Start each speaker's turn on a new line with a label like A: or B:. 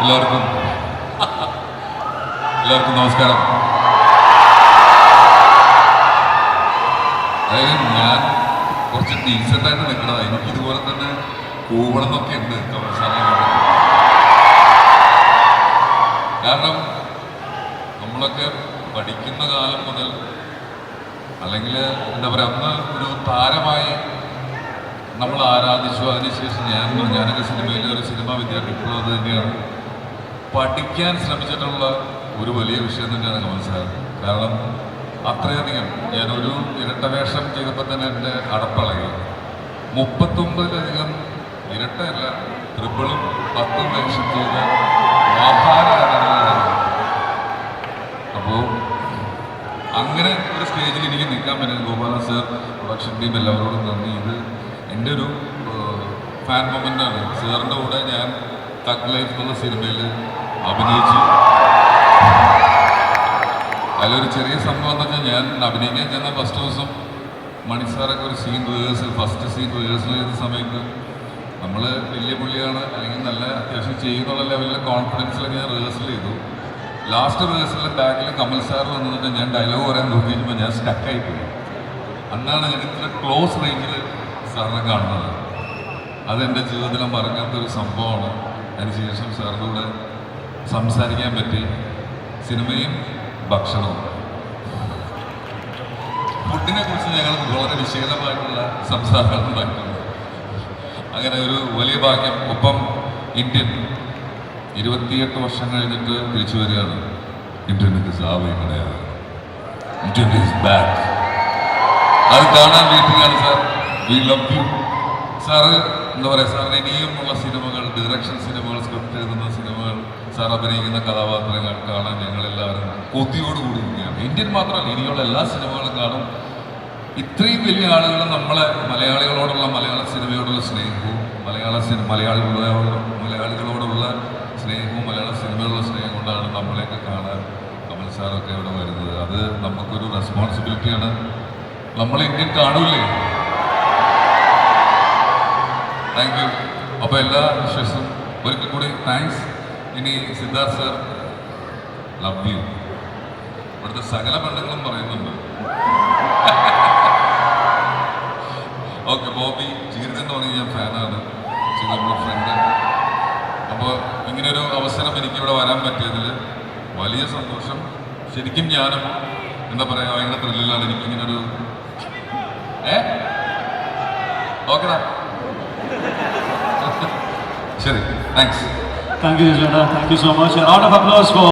A: എല്ലാവർക്കും എല്ലാവർക്കും നമസ്കാരം. അതായത് ഞാൻ കുറച്ച് ഡീസന്റായിട്ട് നിൽക്കണം എനിക്ക് ഇതുപോലെ തന്നെ കൂവണം എന്നൊക്കെ ഉണ്ട് കാരണം നമ്മളൊക്കെ പഠിക്കുന്ന കാലം മുതൽ അല്ലെങ്കിൽ എന്താ പറയുക അന്ന് ഒരു താരമായി നമ്മൾ ആരാധിച്ചു. അതിനുശേഷം ഞാൻ ഞാനൊക്കെ സിനിമയിലെ ഒരു സിനിമാ വിദ്യാർത്ഥി. ഇപ്പോഴും അത് തന്നെയാണ്. പഠിക്കാൻ ശ്രമിച്ചിട്ടുള്ള ഒരു വലിയ വിഷയം തന്നെയാണ് കമൽ സാർ. കാരണം അത്രയധികം ഞാനൊരു ഇരട്ടവേഷം ചെയ്തപ്പോൾ തന്നെ എന്റെ അടപ്പളകി മുപ്പത്തൊമ്പതിലധികം ഇരട്ടയല്ല ട്രിപ്പിളും പത്തും വേഷം ചെയ്ത അപ്പോൾ അങ്ങനെ ഒരു സ്റ്റേജിൽ എനിക്ക് നിൽക്കാൻ പറ്റും ഗോപാല സർ പ്രൊഡക്ഷൻ ടീം എല്ലാവരോടും നന്ദി. ഇത് എന്റെ ഒരു ഫാൻ മൊമെന്റാണ് സാറിന്റെ കൂടെ ഞാൻ തക് ലൈഫ് എന്ന സിനിമയിൽ അഭിനയിച്ച്. അതിലൊരു ചെറിയ സംഭവം എന്ന് വെച്ചാൽ ഞാൻ അഭിനയിക്കാൻ ചെന്ന ഫസ്റ്റ് ദിവസം മണിസാറൊക്കെ ഒരു scene rehearsal first scene rehearsal ചെയ്ത സമയത്ത് നമ്മൾ വലിയ പുള്ളിയാണ് അല്ലെങ്കിൽ നല്ല അത്യാവശ്യം ചെയ്യുന്നുള്ള ലെവലിലെ കോൺഫിഡൻസിലൊക്കെ ഞാൻ റിഹേഴ്സൽ ചെയ്തു. ലാസ്റ്റ് റിഹേഴ്സലിൽ ബാക്കിൽ കമൽ സാർ വന്നിട്ട് ഞാൻ ഡയലോഗ് പറയാൻ നോക്കിയിരിക്കുമ്പോൾ ഞാൻ സ്റ്റക്കായി പോയി അന്നാണ് ഞാൻ ഇത്ര ക്ലോസ് റേഞ്ചിൽ സാറിനെ കാണുന്നത്. അതെന്റെ ജീവിതത്തിൽ മറങ്ങാത്തൊരു സംഭവമാണ്. അതിനുശേഷം സാറിനോട് സംസാരിക്കാൻ പറ്റി സിനിമയും ഭക്ഷണവും. ഫുഡിനെ കുറിച്ച് ഞങ്ങൾ വളരെ വിശേഷമായിട്ടുള്ള സംസാരങ്ങൾ ഉണ്ടായിട്ടുണ്ട് അങ്ങനെ ഒരു വലിയ ഭാഗ്യം. ഒപ്പം ഇന്ത്യൻ ഇരുപത്തിയെട്ട് വർഷം കഴിഞ്ഞിട്ട് തിരിച്ചു വരികയാണ്. ഇന്ത്യൻ സാവയാണ് ഇന്ത്യൻ അത് കാണാൻ വീട്ടിലാണ് sir. We love you sir എന്താ പറയുക സാറിന് ഇനിയും ഉള്ള സിനിമകൾ ഡിറക്ഷൻ സിനിമകൾ സ്ക്രിപ്റ്റ് എഴുതുന്ന സിനിമകൾ സാർ അഭിനയിക്കുന്ന കഥാപാത്രങ്ങൾ കാണാൻ ഞങ്ങളെല്ലാവരും കൊതിയോടുകൂടി ഇരിക്കുകയാണ് ഇന്ത്യൻ മാത്രമല്ല ഇനിയുള്ള എല്ലാ സിനിമകളും കാണും. ഇത്രയും വലിയ ആളുകൾ നമ്മളെ മലയാളികളോടുള്ള മലയാള സിനിമയോടുള്ള സ്നേഹവും മലയാള സിനിമ മലയാളികളോടുള്ള മലയാളികളോടുള്ള സ്നേഹവും മലയാള സിനിമയോടുള്ള സ്നേഹം കൊണ്ടാണ് നമ്മളെയൊക്കെ കാണാൻ കമൽ സാറൊക്കെ ഇവിടെ വരുന്നത്. അത് നമുക്കൊരു റെസ്പോൺസിബിലിറ്റിയാണ് നമ്മൾ ഇന്ത്യൻ കാണൂലേ താങ്ക് യു അപ്പോൾ എല്ലാ വിശ്വസും ഒരിക്കൽ കൂടി താങ്ക്സ് ഇനി സിദ്ധാർത്ഥ് സർ ലവ് യു ഇവിടുത്തെ സകല പെണ്ണുങ്ങളും പറയുന്നുണ്ട്. ഓക്കെ ബോബി ജീർജൻ എന്ന് പറഞ്ഞ് ഞാൻ ഫാനാണ് നമ്മുടെ ഫ്രണ്ട് അപ്പോൾ ഇങ്ങനൊരു അവസരം എനിക്കിവിടെ വരാൻ പറ്റിയതിൽ വലിയ സന്തോഷം. ശരിക്കും ഞാനും എന്താ പറയുക ഭയങ്കര ത്രില്ലിലാണ് എനിക്കിങ്ങനൊരു ഏ? ഓക്കെടാ Chilling. Thanks.
B: Thank you, Jada. Thank you so much. A round of applause for.